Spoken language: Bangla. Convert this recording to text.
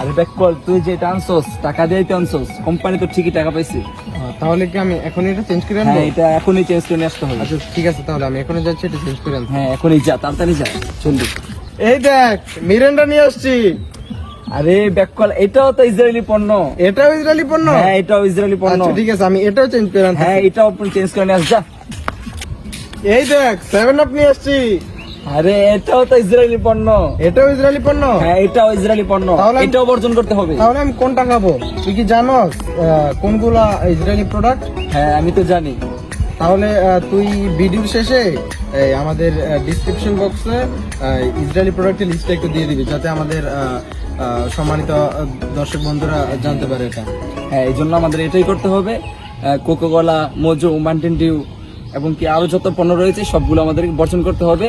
আরে দেখ কল তুই যেটা আনছস টাকা দিয়ে তো আনছস কোম্পানি তো ঠিকই টাকা পাইছে। তাহলে কি আমি এখন এটা চেঞ্জ করে আনব? হ্যাঁ এটা এখনই চেঞ্জ করে আসতে হবে। আচ্ছা ঠিক আছে তাহলে আমি এখনই যাচ্ছি এটা চেঞ্জ করে আনব। হ্যাঁ এখনই যা তাড়াতাড়ি যা জলদি এই দেখ মিরেন্ডা নিয়ে আসছি। আরে ব্যাক কল এটাও তো ইসরায়েলি পণ্য। এটাও ইসরায়েলি পণ্য? হ্যাঁ এটাও ইসরায়েলি পণ্য। আচ্ছা ঠিক আছে আমি এটাও চেঞ্জ করে আনছি হ্যাঁ এটাও চেঞ্জ করে নিয়ে আস যা। এই দেখ সেভেন আপ নিয়ে আসছি। আরে এটাও তো ইসরায়েলি পণ্য। এটাও ইসরায়েলি পণ্য? হ্যাঁ এটাও ইসরায়েলি পণ্য। তাহলে এটাও বর্জন করতে হবে। তাহলে আমি কোনটা খাব? তুই কি জানোস আহ, কোনগুলা ইসরায়েলি প্রোডাক্ট হ্যাঁ আমি তো জানি। তাহলে তুই ভিডিওর শেষে এই আমাদের ডিসক্রিপশন বক্সে ইসরায়েলি প্রোডাক্টের লিস্টটা একটু দিয়ে দিবি যাতে আমাদের সম্মানিত দর্শক বন্ধুরা জানতে পারে এটা। হ্যাঁ এই জন্য আমাদের এটাই করতে হবে। কোকো কলা মোজো মাউন্টেন ডিউ এবং কি আরও যত পণ্য রয়েছে সবগুলো আমাদের বর্জন করতে হবে।